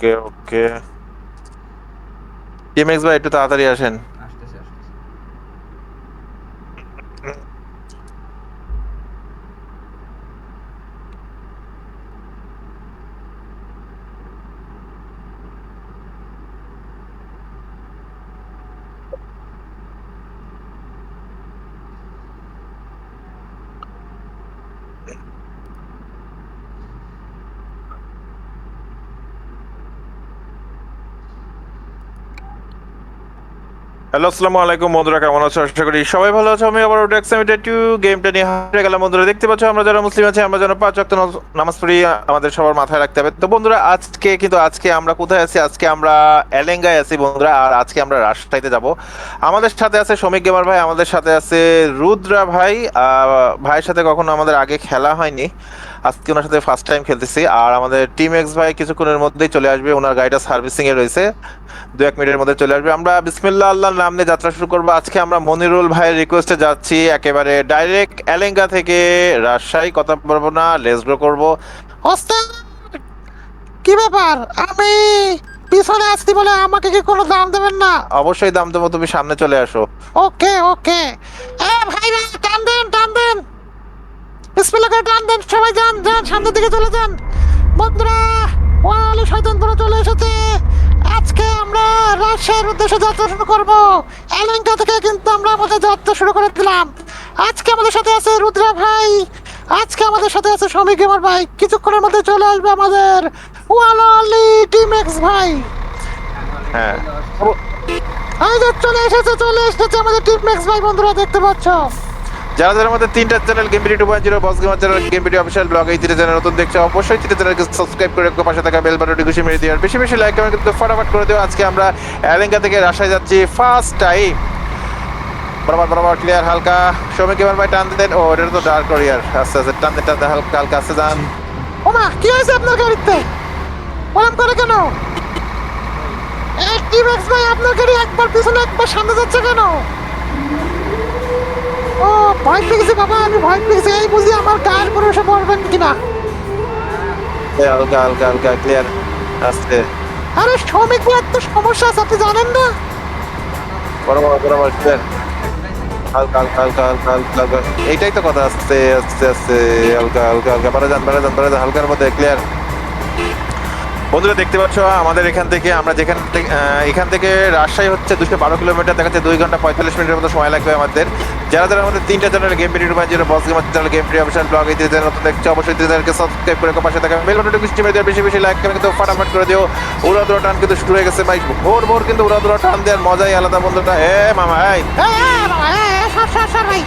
ওকে ওকে TMX ভাই একটু তাড়াতাড়ি আসেন হ্যালো, আসসালামু আলাইকুম বন্ধুরা, কেমন আছো? আশা করি সবাই ভালো আছো। আমি আবার ওটা এক্সামিটার টু গেমটা নিয়ে হারিয়ে গেলাম। বন্ধুরা, দেখতে পাচ্ছ, আমরা যারা মুসলিম আছি, আমরা যেন পাঁচ ওয়াক্ত নামাজ পড়ি, আমাদের সবার মাথায় রাখতে হবে। তো বন্ধুরা, আজকে কিন্তু আজকে আমরা কোথায় আছি? আজকে আমরা এলেঙ্গায় আছি বন্ধুরা, আর আজকে আমরা রাজশাহীতে যাব। আমাদের সাথে আছে শ্রমিক গেমার ভাই, আমাদের সাথে আছে রুদ্রা ভাই। ভাইয়ের সাথে কখনো আমাদের আগে খেলা হয়নি। আজকে ওনার সাথে ফার্স্ট টাইম খেলতেছি। আর আমাদের টিম এক্স ভাই কিছুক্ষণের মধ্যেই চলে আসবে। ওনার গাড়িটা সার্ভিসিং এ রয়েছে। দু এক মিনিটের মধ্যে চলে আসবে। আমরা বিসমিল্লা আল্লাহর নাম নিয়ে যাত্রা শুরু করব। আজকে আমরা মনিরুল ভাইয়ের রিকোয়েস্টে যাচ্ছি। একেবারে ডাইরেক্ট এলেঙ্গা থেকে রাজশাহী কথা বলব না লেস গ্রো করব কি ব্যাপার? আমি পিছনে আসছি বলে আমাকে কি কোনো দাম দেবেন না? অবশ্যই দাম দেবো তুমি সামনে চলে আসো। ওকে ওকে। এ ভাই ভাই টান দেন টান দেন। বিসমিল্লাহ করে টান দেন সবাই যান যান সামনের দিকে চলে যান। বন্ধুরা ওয়ালি শয়তানপুরে চলে এসেছে। আজকে আমরা রাজশাহীর উদ্দেশ্যে যাত্রা শুরু করব। এলেঙ্কা থেকে কিন্তু আমরা আমাদের যাত্রা শুরু করে দিলাম। আজকে আমাদের সাথে আছে রুদ্রা ভাই। আজকে আমাদের সাথে আছে শ্রমিক গেমার ভাই। কিছুক্ষণের মধ্যে চলে আসবে আমাদের ওয়ালি টিম এক্স ভাই। হ্যাঁ। চলে এসেছে চলে এসেছে আমাদের টিম এক্স ভাই বন্ধুরা দেখতে পাচ্ছ? যারা যারা আমাদের তিনটা channel game video two point zero boss gamer channel game video official blog এই তিনটা চ্যানেল নতুন দেখছ অবশ্যই তিনটা চ্যানেলকে সাবস্ক্রাইব করে রাখো পাশে থাকা বেল বাটনটি খুশি মেরে দিও আর বেশি বেশি লাইক কমেন্ট কিন্তু ফটাফট করে দিও। আজকে আমরা এলেঙ্গা থেকে রাজশাহী যাচ্ছি ফার্স্ট টাইম বরাবর বরাবর ক্লিয়ার হালকা। শ্রমিক এবার ভাই টান দেন ও এটা তো ডার্ক করিয়ার আস্তে আস্তে টান দেন টান হালকা হালকা আস্তে যান। ওমা কি হয়েছে আপনার গাড়িতে? ওরম করে কেন? এই টিম এক্স ভাই আপনার গাড়ি একবার পিছনে একবার সামনে যাচ্ছে কেন? ও ভয় পেয়ে গেছি বাবা আমি ভয় পেয়ে গেছি এই বুঝি আমার গায়ের উপরে এসে পড়বেন কিনা? হালকা হালকা হালকা ক্লিয়ার আস্তে আরে শ্রমিক এত সমস্যা আছে আপনি জানেন না? বরাবর বরাবর ক্লিয়ার হালকা হালকা হালকা হালকা হালকা হালকা এইটাই তো কথা আস্তে আস্তে আস্তে হালকা হালকা হালকা বাড়া যান বাড়া যান বাড়া যান হালকার মধ্যে ক্লিয়ার বন্ধুরা দেখতে পাচ্ছ, আমাদের এখান থেকে আমরা যেখান থেকে এখান থেকে রাজশাহী হচ্ছে দুশো বারো কিলোমিটার, দেখা যাচ্ছে দুই ঘণ্টা পঁয়তাল্লিশ মিনিটের মতো সময় লাগবে আমাদের। যারা যারা আমাদের তিনটা চ্যানেল গেম পিরিয়ড বা যেটা boss gamer channel game period official blog এই চ্যানেল নতুন দেখছ, অবশ্যই চ্যানেলকে সাবস্ক্রাইব করে পাশে থাকা বেল বাটনটি বৃষ্টি মেরে বেশি বেশি লাইক করে কিন্তু ফাটাফাট করে দিও। উড়া দুরা টান কিন্তু শুরু হয়ে গেছে ভাই, ভোর ভোর কিন্তু উড়া দুরা টান দেওয়ার মজাই আলাদা বন্ধুটা এ মামা, এই। ভাই।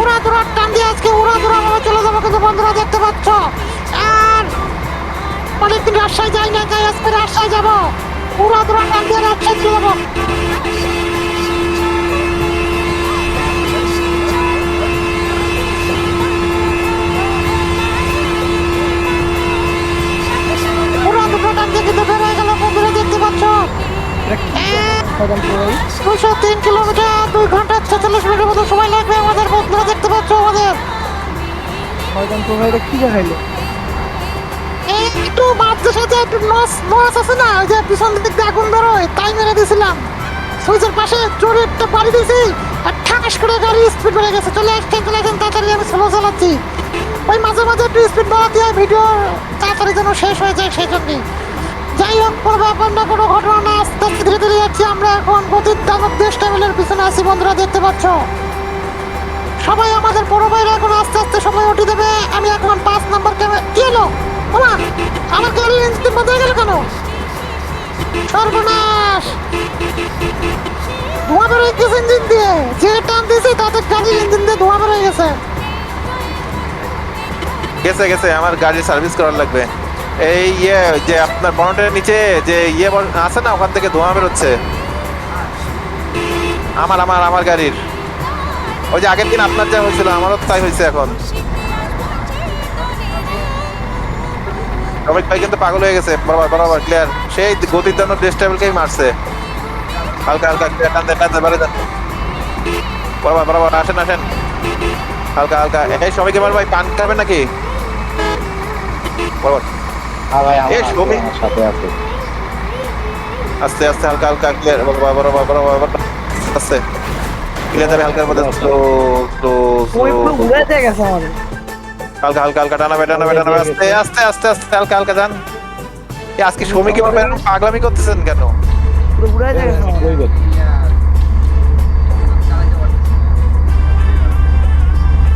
উড়া দুরা টান দিয়ে আজকে উড়া ভাবে চলে যাব কিন্তু বন্ধুরা দেখতে পাচ্ছ। অনেকদিন রাজশাহী যাই না তাই আজকে রাজশাহী যাব। উড়া দুরা টান দিয়ে রাজশাহী যাব। দুশো তিন কিলোমিটার দুই ঘণ্টা ছেচল্লিশ মিনিটের মতো সময় লাগবে আমাদের বন্ধুরা দেখতে পাচ্ছ আমাদের। ময়দানপুর ভাইরা কি দেখাইলো? একটু মাঝে সাথে একটু নস নস আছে না? যে পিছন দিক দিয়ে আগুন বেরোয়, তাই মেরে দিয়েছিলাম। সুইচের পাশে জোরে একটা বাড়ি দিয়েছি, আর ঠাস করে গাড়ি স্পিড বেড়ে গেছে। চলে আসছেন চলে আসছেন, তাড়াতাড়ি আমি স্লো চালাচ্ছি। ওই মাঝে মাঝে একটু স্পিড বাড়াতে হয় ভিডিও তাড়াতাড়ি যেন শেষ হয়ে যায় সেই জন্যই। যাই হোক কোনো ব্যাপার না কোনো ঘটনা না আস্তে আস্তে ধীরে ধীরে যাচ্ছি। আমরা এখন গতির দানব দেশ টেবিলের পিছনে আছি, বন্ধুরা, দেখতে পাচ্ছ? সবাই আমাদের বড় ভাইরা এখন আস্তে আস্তে সময় উঠে দেবে। আমি এখন পাঁচ নাম্বার ক্যামেরা হলো? ওমা, আমার গাড়ির ইঞ্জিন বন্ধ হয়ে গেল কেন? সর্বনাশ! ধোঁয়া বেরোয় গেছে ইঞ্জিন দিয়ে। যে টান দিয়েছে তাতে গাড়ির ইঞ্জিন দিয়ে ধোঁয়া বেরোয় গেছে। গেছে গেছে, আমার গাড়ি সার্ভিস করার লাগবে। এই ইয়ে যে আপনার বনটের নিচে যে ইয়ে আছে না, ওখান থেকে ধোঁয়া বেরোচ্ছে আমার আমার আমার গাড়ির। ওই যে আগের দিন আপনার যা হয়েছিল, আমারও তাই হয়েছে এখন। রমেশ ভাই কিন্তু পাগল হয়ে গেছে। বরাবর বরাবর ক্লিয়ার সেই গতির জন্য ড্রেস টেবিলকেই মারছে। হালকা হালকা clear, টানতে টানতে বাড়ে যান। বরাবর বরাবর আসেন আসেন। হালকা হালকা। এই সবাইকে মার ভাই পান খাবেন নাকি? বরাবর। হ্যাঁ আস্তে আস্তে হালকা হালকা ক্লিয়ার বরাবর বরাবর বরাবর আস্তে। ক্লিয়ার যাবে হালকার মধ্যে। স্লো স্লো স্লো গেছে আমাদের। হালকা হালকা হালকা টানাবে টানাবে টানাবে আস্তে আস্তে আস্তে আস্তে হালকা হালকা যান। এ আজকে শ্রমিক পাগলামি করতেছেন কেন? পুরো ঘুরে দিয়ে গেছে ওই গো।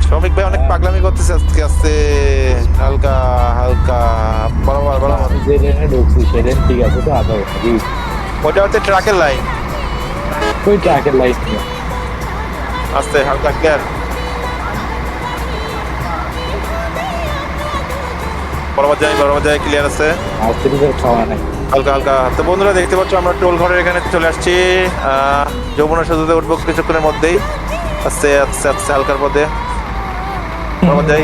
শ্রমিক ভাই অনেক পাগলামি করতেছে আজকে আস্তে হালকা হালকা বরাবর বরাবর। আমি যে লেনে ঢুকছি সেই লেন ঠিক আছে তো আদৌ ওটা হচ্ছে ট্রাকের লাইন। ওই ট্রাকের লাইট নিয়ে আস্তে হালকা ক্লিয়ার। বরাবর যাই বরাবর যাই ক্লিয়ার আছে? হালকা হালকা। তো বন্ধুরা দেখতে পাচ্ছ আমরা টোল ঘরের এখানে চলে আসছি। আহ, যমুনা সেতুতে উঠবো কিছুক্ষণের মধ্যেই। আস্তে আস্তে আস্তে হালকার পথে। বরাবর যাই।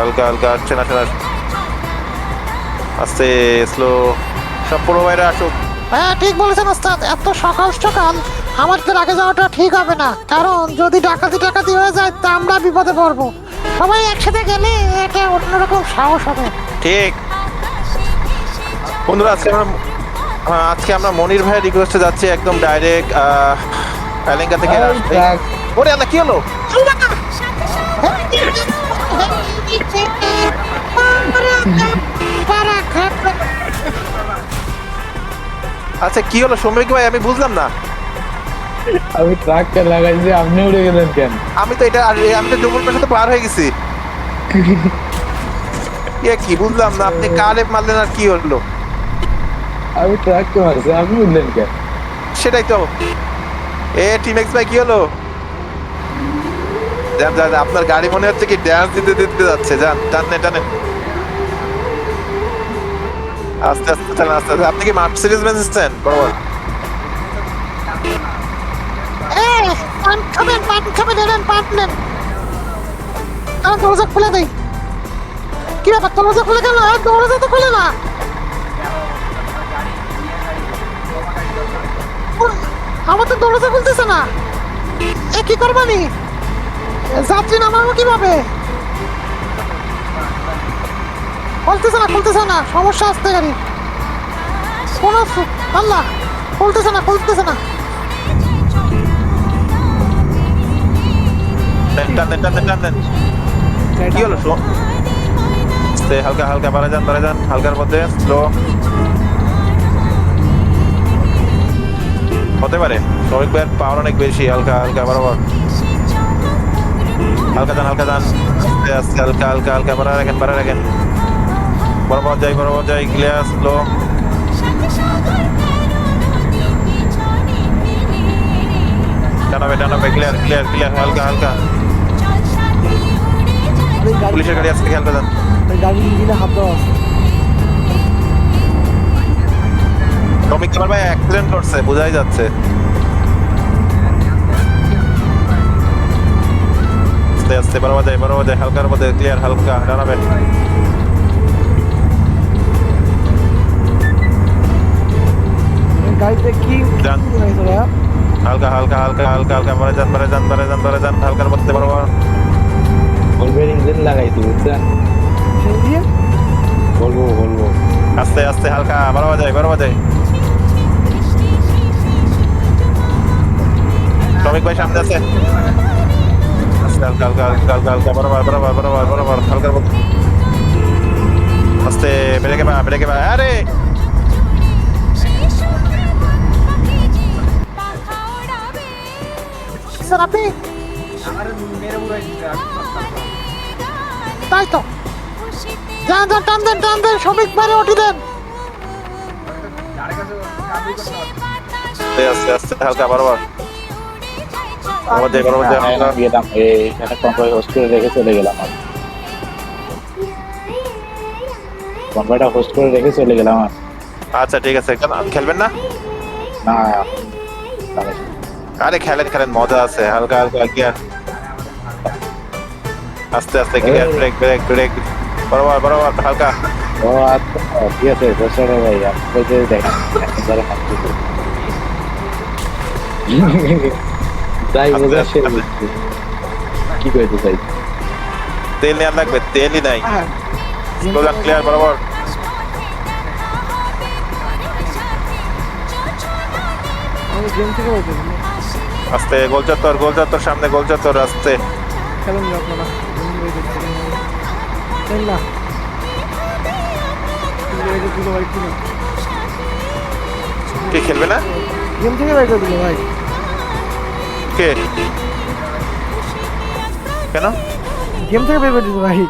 হালকা, হালকা, আসছে না আসছে না আস্তে স্লো সব পুরো বাইরে আসুক। হ্যাঁ ঠিক বলেছেন ওস্তাদ। এত সকাল সকাল আমাদের আগে যাওয়াটা ঠিক হবে না। কারণ যদি ডাকাতি টাকাতি হয়ে যায় তা আমরা বিপদে পড়ব। সবাই একসাথে গেলে এটা অন্যরকম সাহস হবে। ঠিক। বন্ধুরা আজকে আমরা হ্যাঁ, আজকে আমরা মনির ভাইয়ের রিকোয়েস্টে যাচ্ছি একদম ডাইরেক্ট প্যালেঙ্কা থেকে ওরে আল্লাহ কি হলো? আচ্ছা কি হলো সমীক ভাই? আমি বুঝলাম না। আমি ট্রাকটা লাগাইছি আপনি উড়ে গেলেন কেন? আমি তো এটা আর আমি তো যমুনার সাথে পার হয়ে গেছি। এ কি বুঝলাম না আপনি কারে মারলেন আর কি হলো? আমি ট্রাককে মারছি আপনি উঠলেন কেন? সেটাই তো। এ টিমেক্স ভাই কি হলো? যান যান আপনার গাড়ি মনে হচ্ছে কি ড্যান্স দিতে দিতে যাচ্ছে। যান টানেন টানেন। আস্তে আস্তে চালান আস্তে আস্তে। আপনি কি মার্সিডিজ বেঞ্চ বরাবর পান খাবেন পান খাবেন এনেন পান নেন আমার দরজা খুলে দেই। কি ব্যাপার, দরজা খুলে গেল আর দরজা তো খুলে না। আমার তো দরজা খুলতেছে না। এ, কি করবানি যাত্রী নামাবো কীভাবে? খুলতেছে না খুলতেছে না। সমস্যা আসতে গাড়ি। কোন আল্লাহ, খুলতেছে না খুলতেছে না। টানেন টানেন টানেন কি হলো শো হালকা হালকা বাড়া যান বাড়া যান হালকার মধ্যে স্লো হতে পারে শ্রমিক ভাইয়ের পাওয়ার অনেক বেশি হালকা হালকা বরাবর। হালকা যান হালকা যান। আস্তে আস্তে হালকা হালকা হালকা বাড়া রাখেন বাড়া রাখেন। বরাবর যাই বরাবর যাই ক্লিয়ার স্লো টানাবে টানাবে ক্লিয়ার ক্লিয়ার ক্লিয়ার হালকা হালকা। গাড়ি পুলিশের গাড়ি আসছে খেয়াল করে এই ইঞ্জিনে হাত দেওয়া আছে। শ্রমিক তোমার ভাই অ্যাক্সিডেন্ট করছে বোঝাই যাচ্ছে। আস্তে আস্তে বরাবর যায় বরাবর যায় হালকার মধ্যে ক্লিয়ার হালকা এই গাড়িতে কি যান। হালকা হালকা হালকা হালকা হালকা বারে যান বারে যান বারে যান বারে যান হালকার মধ্যে বরাবর বলবেন ইঞ্জিন বুঝছেন সেই বলব বলব। আস্তে আস্তে হালকা বরাবর যায় বরাবর যায় শ্রমিক ভাই সামনে আছে। আস্তে হালকা হালকা হালকা হালকা হালকা বরাবর বরাবর বরাবর বরাবর হালকার মধ্যে। আস্তে ব্রেকে বা ব্রেকে বা আরে! স্যার আপনি তাই তো। যান যান টান দেন টান দেন শ্রমিক বাইরে ওঠি দেন। আস্তে আস্তে হালকা গেলাম এখানে কনভয় হোস্ট করে রেখে চলে গেলাম আমি কনভয়টা হোস্ট করে রেখে চলে গেলাম আচ্ছা ঠিক আছে। কেন খেলবেন না না। আরে খেলেন খেলেন মজা আছে হালকা হালকা গিয়ার আস্তে আস্তে গিয়ার ব্রেক ব্রেক ব্রেক বরাবর বরাবর হালকা। ও আচ্ছা ঠিক আছে? হোস্ট ভাই আপনি যে দেখেন একবারে তাই সে আস্তে। কি কইতে চাই? তেল নেওয়ার লাগবে তেলই নাই। হ্যাঁ। ক্লিয়ার বরাবর। আমি গেম থেকে বলতে দিল আস্তে গোল চত্বর গোল চত্বর সামনে গোল চত্বর আস্তে কে খেলবে না? গেম থেকে বাইর করে দিল ভাই। কে? কেন? গেম থেকে বের করে দিল ভাই।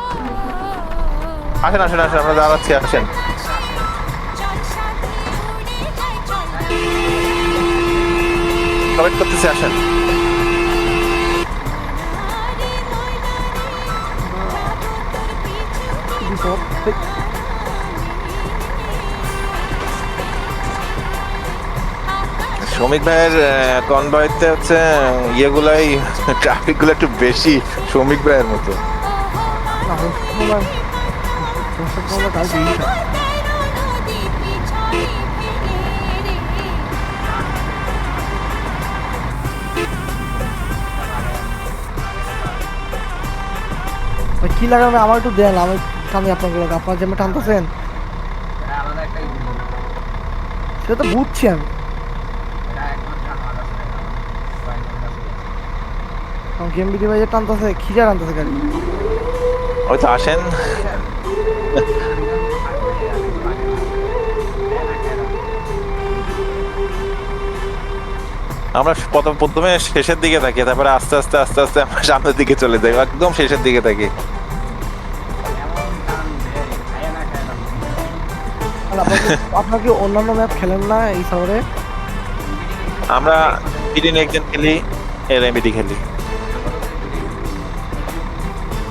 আসেন আসেন আসেন আমরা দাঁড়াচ্ছি আসেন। করতেছি আসেন। শ্রমিক ভাইয়ের কনভয়েতে হচ্ছে ইয়েগুলাই ট্রাফিকগুলো একটু বেশি শ্রমিক ভাইয়ের মতো। কি লাগাবে আমার একটু দেন, আমি টানি আপনারগুলো আপনার যে টানতেছেন সেটা তো বুঝছি আমি। গেম বিডি ভাই টানতেছে খিজা টানতেছে গাড়ি? ওই তো আসেন। আমরা প্রথম প্রথমে শেষের দিকে থাকি, তারপরে আস্তে আস্তে আস্তে আস্তে আমরা সামনের দিকে চলে যাই, একদম শেষের দিকে থাকি। আপনার কি- অন্যান্য ম্যাপ খেলেন না এই শহরে আমরা বিডি একজন খেলি এর খেলি।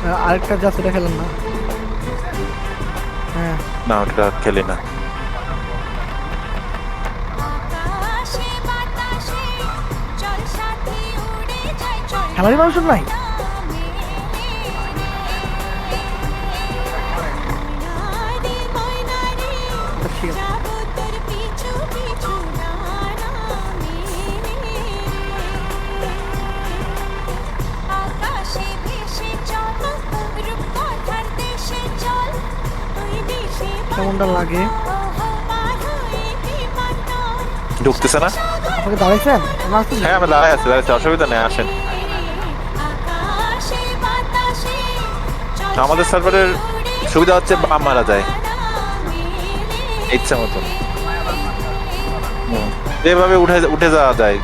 আহ, আরেকটা যা সেটা খেলেন না। হ্যাঁ। না ওটা খেলি না। আকাশে বাতাসে চল সাথী উড়ে যাই চল খেলারই মানুষ নাই? কেমনটা লাগে। ঢুকতেছে না? আপনাকে দাঁড়াইছেন? হ্যাঁ আমি দাঁড়াই আছি দাঁড়াই আছি, অসুবিধা নেই আসেন। আমাদের সার্ভারের সুবিধা হচ্ছে বাম মারা যায়। ইচ্ছা মতন। যেভাবে উঠে উঠে যাওয়া যায়।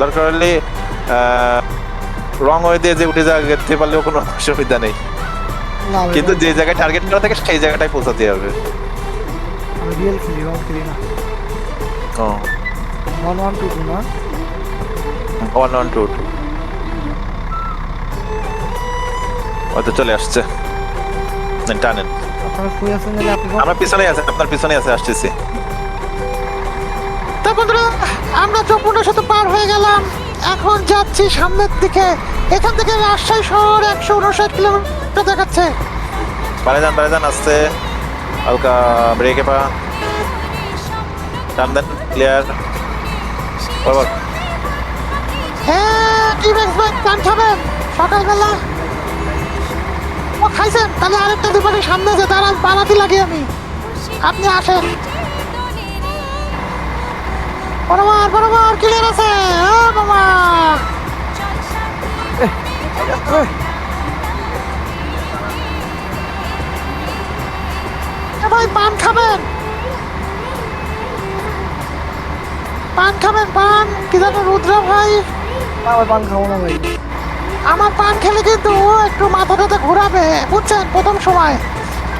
দরকার হলে রং হয়ে দিয়ে যে উঠে যাওয়া যেতে পারলেও কোনো অসুবিধা নেই। কিন্তু যে জায়গায় টার্গেট করা থাকে সেই জায়গাটায় পৌঁছাতে হবে। আমি রিয়েল খেলি রং খেলি না ও ওয়ান ওয়ান টু টু না ওয়ান ওয়ান টু টু হয়তো চলে আসছে। নেন, টানেন। আপনারা কই আছেন জানি আপনি কোন- আমার পিছনে আছে আপনার পিছনে আছে আসতেছি। তা বন্ধুরা আমরা যমুনার সাথে পার হয়ে গেলাম। এখন যাচ্ছি সামনের দিকে। এখান থেকে রাজশাহী শহর একশো উনষাট কিলোমিটার দেখাচ্ছে। পারে যান পারে যান আসছে। হালকা ব্রেকে পা। টান দেন ক্লিয়ার বরাবর হ্যাঁ টিমেক্স ভাই পান খাবেন? সকালবেলা। ও খাইছেন? তাহলে আরেকটা দোকানে সামনে যে, দাঁড়ান, বানাতে লাগি আমি। আপনি আসেন। বরাবর বরাবর ক্লিয়ার আছে। হ্যাঁ বাবা ভাই, পান খাবেন? পান খাবেন পান। কি জানো রুদ্র ভাই। ভাই পান খাব না ভাই। আমার পান খেলে কিন্তু ও একটু মাথা টাথা ঘোরাবে বুঝছেন? প্রথম সময়।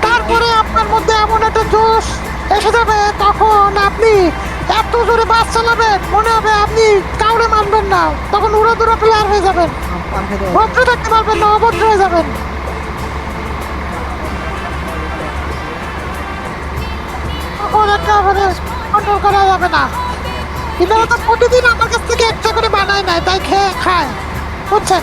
তারপরে আপনার মধ্যে এমন একটা জোশ এসে যাবে তখন আপনি এত জোরে বাস চালাবেন মনে হবে আপনি কাউরে মানবেন না। তখন উড়ো দুরো প্লেয়ার হয়ে যাবেন। ভদ্র থাকতে পারবেন না অভদ্র হয়ে যাবেন। তখন একেবারে কন্ট্রোল করা যাবে না। ওরা তো প্রতিদিন আমার কাছ থেকে একটা করে বানায় নেয় তাই খেয়ে খায় বুঝছেন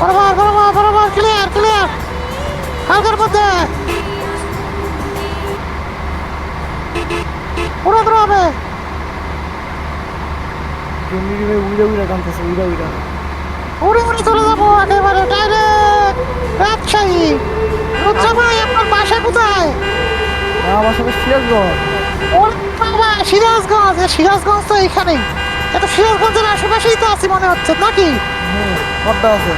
বরাবর বরাবর বরাবর ক্লিয়ার ক্লিয়ার হালকার মধ্যে পুরো হবে কেমনি ভাই উইরা উইরা টানতেছে উইরা উইরা উড়ে উড়ে চলে যাব একেবারে ডাইরেক্ট রাজশাহী রুদ্র ভাই আপনার বাসা কোথায়? আমার সাথে সিরাজগঞ্জ। ওর বাবা সিরাজগঞ্জ। সিরাজগঞ্জ তো এখানেই এটা সিরাজগঞ্জের আশেপাশেই তো আছি মনে হচ্ছে নাকি? পদ্মা আছে।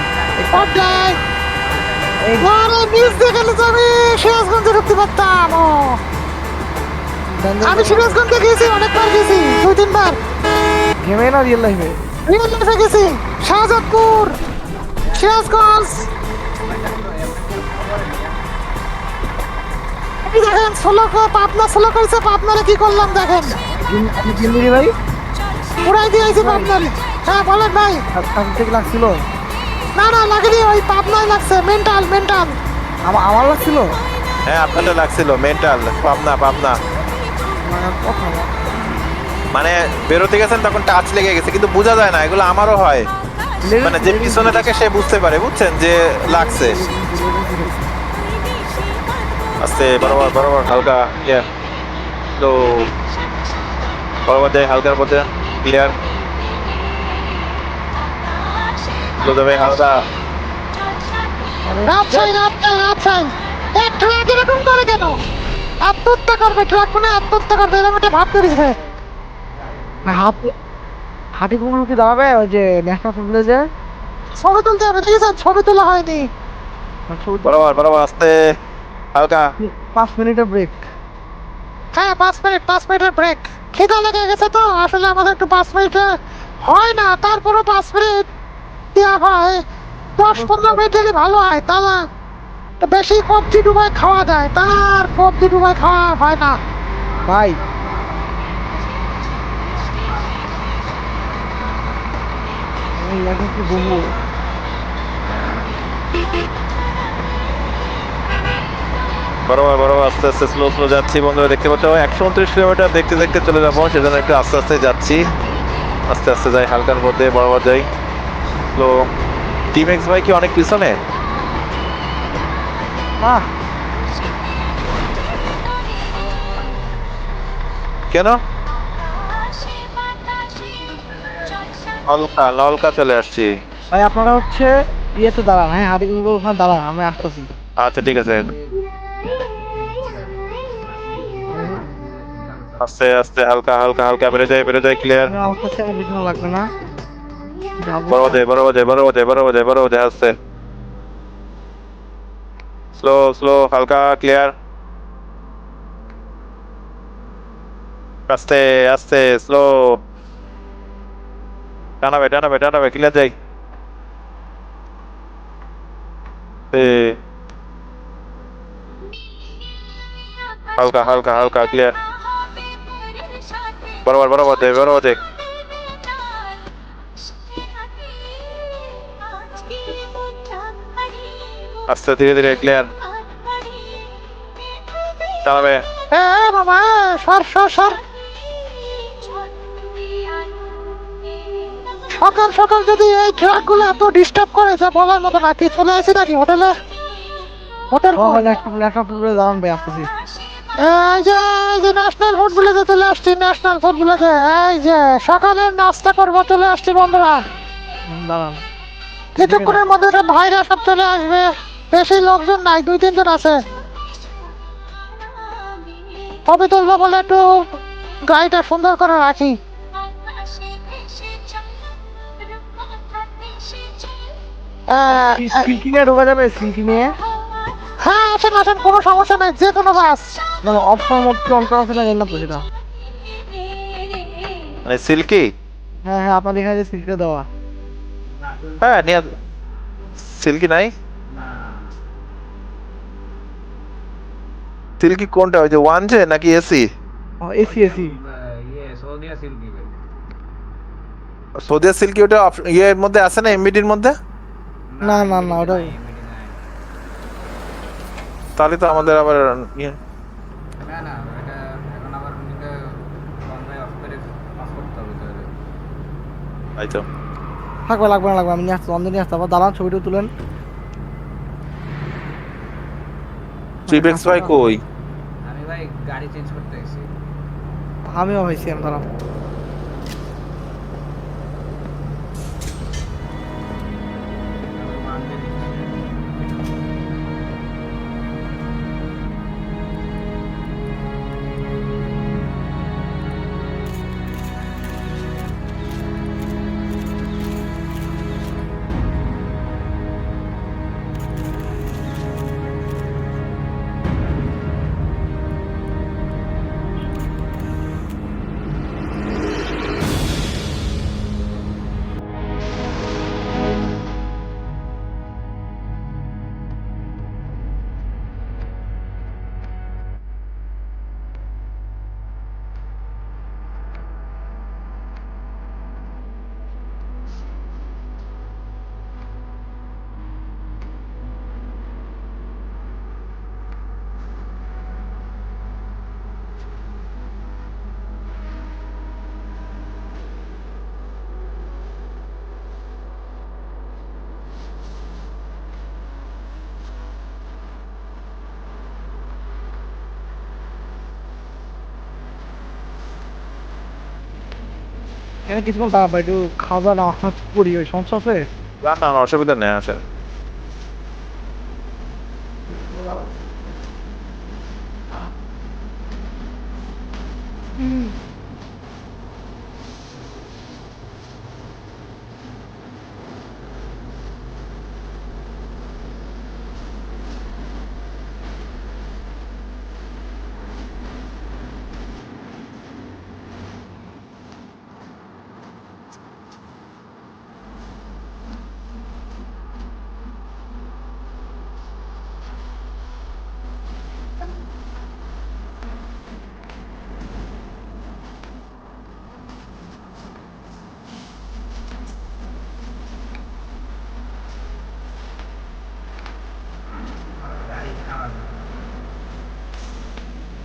এই আরে নিউজ দেখলে তো আমি সিরাজগঞ্জে ঢুকতে পারতাম ও। আমি সিরাজগঞ্জে গেছি অনেকবার গেছি দুই তিনবার। গেমে না রিয়েল লাইফে রিয়েল লাইফে গেছি শাহজাদপুর সিরাজগঞ্জ। এই দেখেন ষোলো পাবনা ষোলো করেছে পাবনারে কি করলাম দেখেন। ভাই? উড়াই দিয়েছি পাবনারে। হ্যাঁ বলেন ভাই। লাগছিল? না না লাগেনি ওই পাবনায় লাগছে মেন্টাল মেন্টাল। আমার আমার লাগছিল? হ্যাঁ আপনারটা লাগছিল মেন্টাল পাবনা পাবনা। মানে কথা মানে বেরোতে গেছেন তখন টাচ লেগে গেছে কিন্তু বোঝা যায় না এগুলো আমারও হয়। মানে যে পিছনে থাকে সে বুঝতে পারে বুঝছেন? যে লাগছে। আস্তে বরাবর বরাবর হালকা ইয়ে তো বরাবর যায় হালকার মধ্যে ক্লিয়ার তো তবে হালকা। রাজশাহী রাজশাহী রাজশাহী। এই ট্রাক এরকম করে কেন? আত্মহত্যা করবে ট্রাক মানে আত্মহত্যা করবে এরকম একটা ভাব করেছে। হাত হাতি কুমড়ো কি দাঁড়াবে? ওই যে ন্যাশনাল ফুটবলে ছবি তুলতে হবে দেখেছেন ছবি তোলা হয়নি। বরাবর বরাবর আস্তে। হালকা। পাঁচ মিনিটের ব্রেক হ্যাঁ পাঁচ মিনিট পাঁচ মিনিটের ব্রেক খিদা লেগে গেছে তো আসলে আমাদের একটু পাঁচ মিনিটে হয় না তারপরও পাঁচ মিনিট। দেওয়া হয় দশ পনেরো মিনিট দিলে ভালো হয় তা না তো বেশি কবজি ডুবাই খাওয়া যায় তার কবজি ডুবাই খাওয়া হয় না। ভাই এখন কি ঘুমবো বরাবর বরাবর আস্তে আস্তে স্লো স্লো যাচ্ছি বন্ধুরা দেখতে পাচ্ছ একশো উনত্রিশ কিলোমিটার দেখতে দেখতে চলে যাব সেজন্য একটু আস্তে আস্তে যাচ্ছি। আস্তে আস্তে যাই হালকার মধ্যে বরাবর যাই। স্লো টিম এক্স ভাই কি অনেক পিছনে? কেন? অলকা ললকা চলে আসছি। ভাই আপনারা হচ্ছে ইয়েতে দাঁড়ান হ্যাঁ কুমড়ো ওখানে দাঁড়ান আমি আসতেছি। আচ্ছা ঠিক আছে। আস্তে আস্তে হালকা হালকা হালকা বেড়ে যায় বেড়ে যায় ক্লিয়ার আমার কাছে বেশি লাগবে না। বরাবর যায় বরাবর যায় বরাবর যায় বরাবর যায় বরাবর যায় আস্তে স্লো স্লো হালকা ক্লিয়ার আস্তে আস্তে স্লো টানাবে টানাবে টানাবে ক্লিয়ার যাই। হালকা হালকা হালকা ক্লিয়ার বরাবর বরাবর যায় বরাবর যায় আস্তে, ধীরে ধীরে ক্লিয়ার এ এ, বাবা, সর সর সর। সকাল সকাল যদি এই ট্রাকগুলো এত ডিস্টার্ব করে যা বলার মতো না। কি চলে আসি নাকি হোটেলে? হোটেল ভাই আসতেছি। এই যে ন্যাশনাল ফুড চলে আসছি ন্যাশনাল ফুড এই যে সকালের নাস্তা করব চলে আসছি বন্ধুরা। দাঁড়ান। কিছুক্ষণের মধ্যে ভাইরা সব চলে আসবে। বেশি লোকজন নাই দুই তিনজন আছে। তবে তুলবো বলে একটু গাড়িটা সুন্দর করে রাখি। স্ক্রিন নিয়ে ঢোকা যাবে? স্ক্রিন নিয়ে হ্যাঁ আসেন আসেন কোনো সমস্যা নাই যে কোনো বাস। মানে অপশন মোড কি অন করা আছে না জানি না তো সেটা। মানে সিল্কি হ্যাঁ হ্যাঁ আপনার এখানে যে স্ক্রিনটা দেওয়া। হ্যাঁ নিয়ে সিল্কি নাই? সিল্কি কোনটা ওই যে ওয়ান জে নাকি এসি ও এসি এসি সৌদিয়া সিল্কি ওটা ইয়ের মধ্যে আছে না এমবিডির মধ্যে? না না না ওটা তাহলে তো আমাদের আবার ইয়ে। না না এটা এখন আবার নিতে অন বাই অফ করে অফ করতে হবে তাহলে তাই তো থাকবে লাগবে না লাগবে আমি নিয়ে আসতে অন্ধ নিয়ে আসতে আবার দাঁড়ান ছবিটা তুলেন। ট্রিপেক্স ভাই কই? আমি ভাই গাড়ি চেঞ্জ করতে গেছি আমিও হয়েছি আমি দাঁড়ান এখানে কিছুক্ষণ দাঁড়াবো একটু খাওয়া দাওয়া না করি ওই সমস্যা আছে? না না, অসুবিধা নেই আসেন।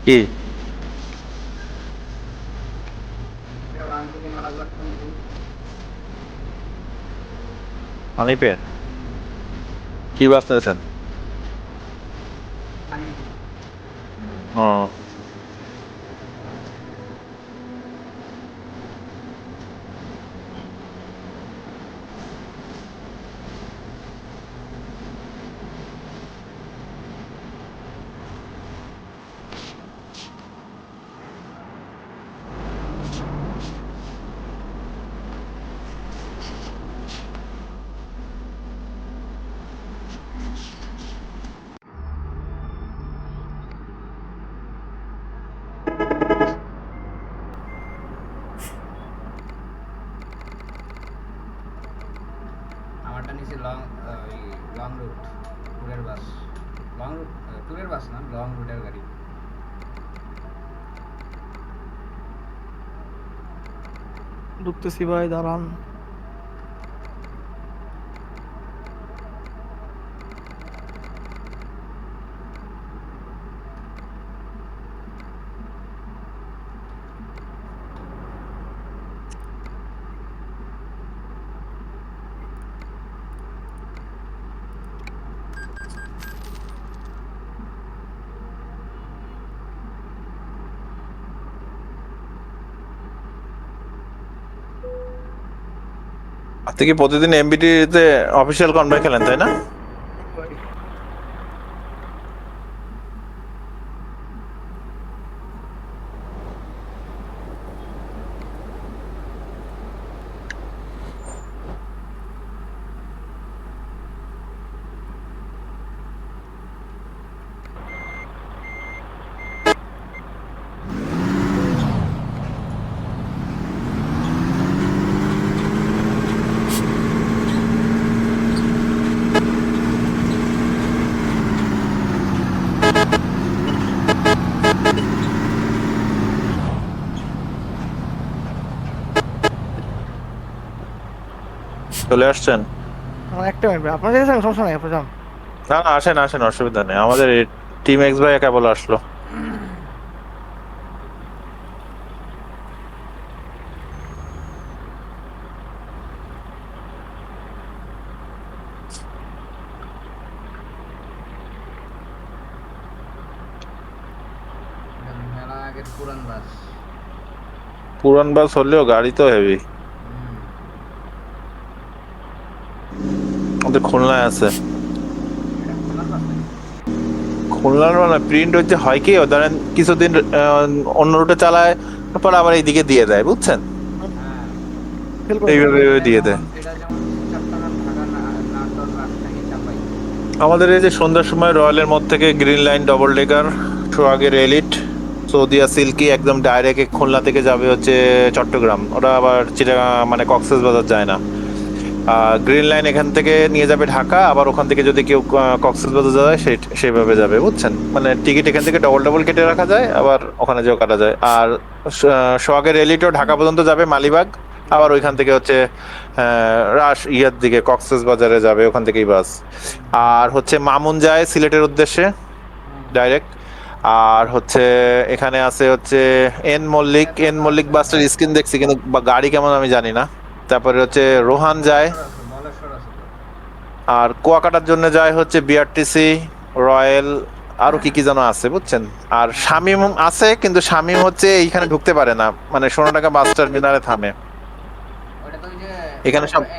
কি? হানিফের কি বাঁচতেছেন ও আমারটা নিচে লং ওই লং রুট ট্যুরের বাস লং রুট ট্যুরের বাস না লং রুটের গাড়ি ঢুকতেছি ভাই দাঁড়ান। আপনি কি প্রতিদিন এমবিটিতে অফিসিয়াল কনভয় খেলেন তাই না? চলে আসছেন? একটা মিনিট আপনার যেতেছেন সমস্যা নাই আপনি যান। না না আসেন আসেন অসুবিধা নেই। আমাদের টিম এক্স ভাই কেবল আসলো। পুরান বাস। হলেও গাড়ি তো হেভি আমাদের খুলনায় আছে? খুলনার মানে প্রিন্ট হচ্ছে হয় কি ধরেন কিছুদিন অন্য রুটে চালায় তারপর আবার এইদিকে দিয়ে দেয় বুঝছেন? এইভাবে দিয়ে দেয়। আমাদের এই যে সন্ধ্যার সময় রয়্যালের মধ্যে থেকে গ্রিন লাইন ডবল ডেকার সোহাগের এলিট সৌদিয়া সিল্কি একদম ডাইরেক্ট খুলনা থেকে যাবে হচ্ছে চট্টগ্রাম। ওরা আবার চিটা মানে কক্সেস বাজার যায় না। গ্রিন লাইন এখান থেকে নিয়ে যাবে ঢাকা, আবার ওখান থেকে যদি কেউ কক্সেস বাজার যায় সেই সেইভাবে যাবে, বুঝছেন? মানে টিকিট এখান থেকে ডবল ডবল কেটে রাখা যায়, আবার ওখানে যেও কাটা যায়। আর, স- সোহাগের এলিটও ঢাকা পর্যন্ত যাবে, মালিবাগ, আবার ওইখান থেকে হচ্ছে রাস ইয়ার দিকে কক্সেস বাজারে যাবে, ওখান থেকেই বাস। আর হচ্ছে মামুন যায় সিলেটের উদ্দেশ্যে ডাইরেক্ট আর হচ্ছে এখানে আছে হচ্ছে এন মল্লিক এন মল্লিক বাসটার স্ক্রিন দেখছি, কিন্তু গাড়ি কেমন আমি জানি না। তারপরে হচ্ছে রোহান যায়। আর কুয়াকাটার জন্য যায় হচ্ছে বিআরটিসি রয়্যাল আরও কি কি যেন আছে বুঝছেন? আর শামিম আছে কিন্তু শামিম হচ্ছে এইখানে ঢুকতে পারে না। মানে ষোলো সোনাটাকা বাস টার্মিনালে থামে। এখানে সব-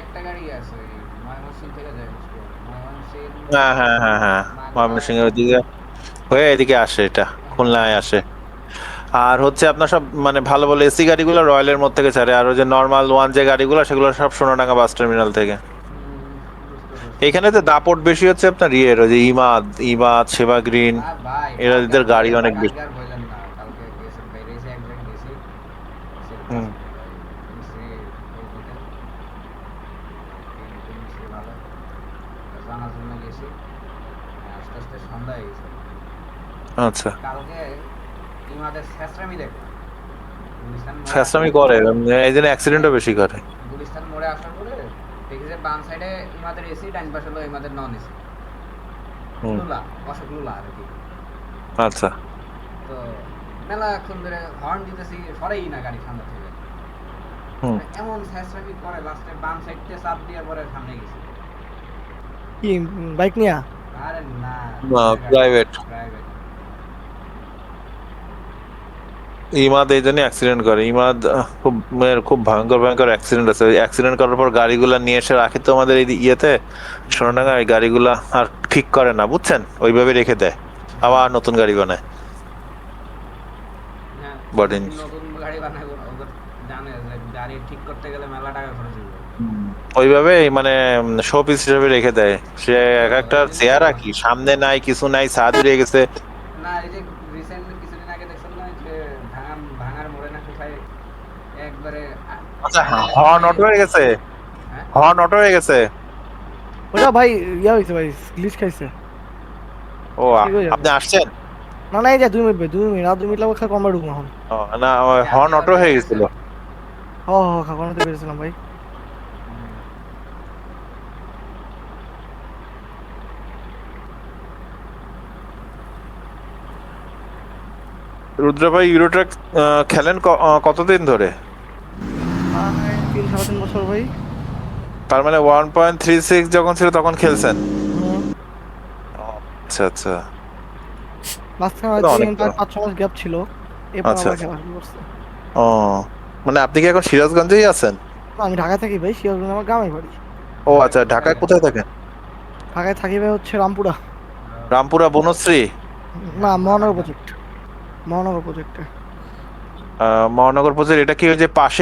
হ্যাঁ হ্যাঁ হ্যাঁ হ্যাঁ ময়মনসিংহের ওইদিকে হয়ে এদিকে আসে এটা খুলনায় আসে। আর হচ্ছে আপনার সব মানে ভালো ভালো এসি গাড়িগুলো রয়্যালের মধ্যে থেকে ছাড়ে। আর ওই যে নর্মাল ওয়ান যে গাড়িগুলো সেগুলো সব সোনাডাঙ্গা বাস টার্মিনাল থেকে। এখানে তো দাপট বেশি হচ্ছে আপনার ইয়ের ওই যে ইমাদ ইমাদ সেবা গ্রিন আর এরা এদের গাড়ি অনেক বেশি। কালকে আর আসার- করে এই জন্য অ্যাক্সিডেন্টও বেশি করে। গুলিস্তান মোড়ে আসার পরে দেখি যে বাম সাইডে ইমাদের এসি ডান পাশে হলো ইমাদের নন এসি হুম। লুলা অশোক লুলা আর কি। আচ্ছা। তো মেলাক্ষণ ধরে হর্ন দিতেছি সরেই না গাড়ি সামনে থেকে। এমন শেষরামি করে লাস্টে বাম সাইডে চাপ দিয়ে পরে সামনে গেছি। কি বাইক নিয়া? আরে না না, private। প্রাইভেট ইমাদ এই জন্য অ্যাক্সিডেন্ট করে। ইমাদ খুব খুব ভয়ঙ্কর ভয়ঙ্কর অ্যাক্সিডেন্ট আছে। অ্যাক্সিডেন্ট করার পর গাড়িগুলা নিয়ে এসে রাখে তো আমাদের এই ইয়েতে সোনাডাঙ্গা এই গাড়িগুলা আর ঠিক করে না বুঝছেন? ওইভাবে রেখে দেয়। আবার নতুন গাড়ি বানায়। হবে ওইভাবে মানে শো পিস হিসেবে রেখে দেয়। সে এক একটা চেয়ার কি? সামনে নাই কিছু নাই সাদ উড়ে গেছে। না এই যে রিসেন্ট কিছুদিন আগে দেখছেন না যে ভাঙা ভাঙার মোড়ে না কোথায় একবারে আ- আচ্ছা হর্ন অটো হয়ে গেছে? হর্ন অটো হয়ে গেছে। ওটা ভাই ইয়া ভাই গ্লিচ খাইছে। ও। আপনি আসছেন? না না এই যে দুই মিনিট ভাই দুই মিনিট আর মিনিট লাগবে খা কমবা ঢুকবো এখন। না হর্ন অটো হয়ে গেছিল। হ হ খা কোনতে ভাই। রুদ্র ভাই ইউরোট্রাক খেলেন কতদিন ধরে? তিন সাড়ে তিন বছর ভাই তার মানে ওয়ান পয়েন্ট থ্রি সিক্স যখন ছিল তখন খেলছেন? আচ্ছা আচ্ছা। মাঝখানে হয়তো পাঁচ ছ মাস গ্যাপ ছিল আচ্ছা, আবার আচ্ছা। ও মানে আপনি কি এখন সিরাজগঞ্জেই আছেন? আমি ঢাকায় থাকি ভাই সিরাজগঞ্জ আমার গ্রামের বাড়ি। ও আচ্ছা ঢাকায় কোথায় থাকেন? ঢাকায় থাকি ভাই হচ্ছে রামপুরা। রামপুরা বনশ্রী? না মহানগর প্রজেক্ট। মহানগর প্রজেক্টে। আহ, মহানগর প্রজেক্ট এটা কি ওই যে পাশে